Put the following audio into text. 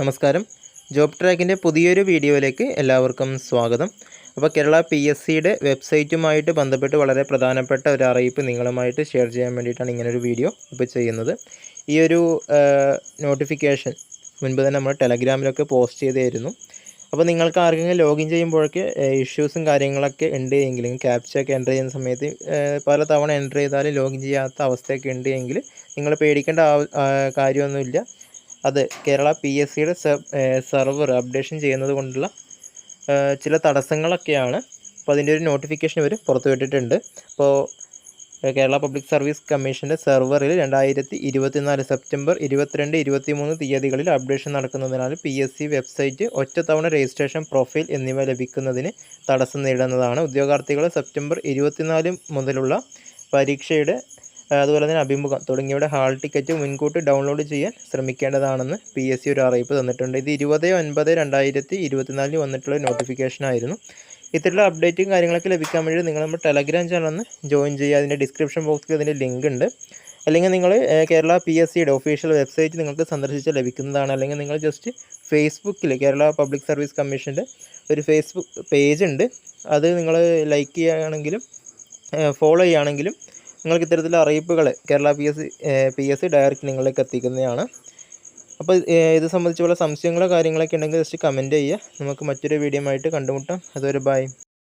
നമസ്കാരം. ജോബ് ട്രാക്കിന്റെ പുതിയൊരു വീഡിയോയിലേക്ക് എല്ലാവർക്കും സ്വാഗതം. അപ്പോൾ കേരള പി എസ് സിയുടെ വെബ്സൈറ്റുമായിട്ട് ബന്ധപ്പെട്ട് വളരെ പ്രധാനപ്പെട്ട ഒരു അറിയിപ്പ് നിങ്ങളുമായിട്ട് ഷെയർ ചെയ്യാൻ വേണ്ടിയിട്ടാണ് ഇങ്ങനൊരു വീഡിയോ ഇപ്പോൾ ചെയ്യുന്നത്. ഈ ഒരു നോട്ടിഫിക്കേഷൻ മുൻപ് തന്നെ നമ്മൾ ടെലഗ്രാമിലൊക്കെ പോസ്റ്റ് ചെയ്തായിരുന്നു. അപ്പോൾ നിങ്ങൾക്ക് ആർക്കെങ്കിലും ലോഗിൻ ചെയ്യുമ്പോഴൊക്കെ ഇഷ്യൂസും കാര്യങ്ങളൊക്കെ ഉണ്ട് എങ്കിൽ ക്യാപ്ചൊക്കെ എന്റർ ചെയ്യുന്ന സമയത്ത് പല തവണ എന്റർ ചെയ്താലും ലോഗിൻ ചെയ്യാത്ത അവസ്ഥയൊക്കെ ഉണ്ട് എങ്കിൽ നിങ്ങൾ പേടിക്കേണ്ട കാര്യമൊന്നുമില്ല. അത് കേരള പി എസ് സിയുടെ സെർവർ അപ്ഡേഷൻ ചെയ്യുന്നത് കൊണ്ടുള്ള ചില തടസ്സങ്ങളൊക്കെയാണ് അപ്പോൾ അതിന്റെ ഒരു നോട്ടിഫിക്കേഷൻ ഇവർ പുറത്തുവിട്ടിട്ടുണ്ട് അപ്പോൾ കേരള പബ്ലിക് സർവീസ് കമ്മീഷന്റെ സെർവറിൽ രണ്ടായിരത്തി ഇരുപത്തിനാല് സെപ്റ്റംബർ ഇരുപത്തിരണ്ട് ഇരുപത്തിമൂന്ന് തീയതികളിൽ അപ്ഡേഷൻ നടക്കുന്നതിനാൽ പി എസ് സി വെബ്സൈറ്റ് ഒറ്റത്തവണ രജിസ്ട്രേഷൻ പ്രൊഫൈൽ എന്നിവ ലഭിക്കുന്നതിന് തടസ്സം നേരിടുന്നതാണ്. ഉദ്യോഗാർത്ഥികൾ സെപ്റ്റംബർ ഇരുപത്തിനാല് മുതലുള്ള പരീക്ഷയുടെ അതുപോലെ തന്നെ അഭിമുഖം തുടങ്ങിയവയുടെ ഹാൾ ടിക്കറ്റ് മുൻകൂട്ടി ഡൗൺലോഡ് ചെയ്യാൻ ശ്രമിക്കേണ്ടതാണെന്ന് പി എസ് സി ഒരു അറിയിപ്പ് തന്നിട്ടുണ്ട്. ഇത് ഇരുപത് ഒൻപത് രണ്ടായിരത്തി ഇരുപത്തിനാലിൽ വന്നിട്ടുള്ള നോട്ടിഫിക്കേഷൻ ആയിരുന്നു. ഇത്തരത്തിലുള്ള അപ്ഡേറ്റും കാര്യങ്ങളൊക്കെ ലഭിക്കാൻ വേണ്ടി നിങ്ങൾ നമ്മുടെ ടെലഗ്രാം ചാനൽ ഒന്ന് ജോയിൻ ചെയ്യുക. അതിന്റെ ഡിസ്ക്രിപ്ഷൻ ബോക്സിൽ അതിന്റെ ലിങ്ക് ഉണ്ട്. അല്ലെങ്കിൽ നിങ്ങൾ കേരള പി എസ് സിയുടെ ഒഫീഷ്യൽ വെബ്സൈറ്റ് നിങ്ങൾക്ക് സന്ദർശിച്ച് ലഭിക്കുന്നതാണ്. അല്ലെങ്കിൽ നിങ്ങൾ ജസ്റ്റ് ഫേസ്ബുക്കിൽ കേരള പബ്ലിക് സർവീസ് കമ്മീഷന്റെ ഒരു ഫേസ്ബുക്ക് പേജ് ഉണ്ട്. അത് നിങ്ങൾ ലൈക്ക് ചെയ്യുകയാണെങ്കിലും ഫോളോ ചെയ്യുകയാണെങ്കിലും നിങ്ങൾക്ക് ഇത്തരത്തിലുള്ള അറിയിപ്പുകൾ Kerala P S P S C direct നിങ്ങളിലേക്ക് എത്തിക്കുന്നതാണ്. അപ്പോൾ ഇത് സംബന്ധിച്ചുള്ള സംശയങ്ങളോ കാര്യങ്ങളൊക്കെ ഉണ്ടെങ്കിൽ ജസ്റ്റ് കമന്റ് ചെയ്യുക. നമുക്ക് മറ്റൊരു വീഡിയോ ആയിട്ട് കണ്ടുമുട്ടാം. അതുവരെ ബൈ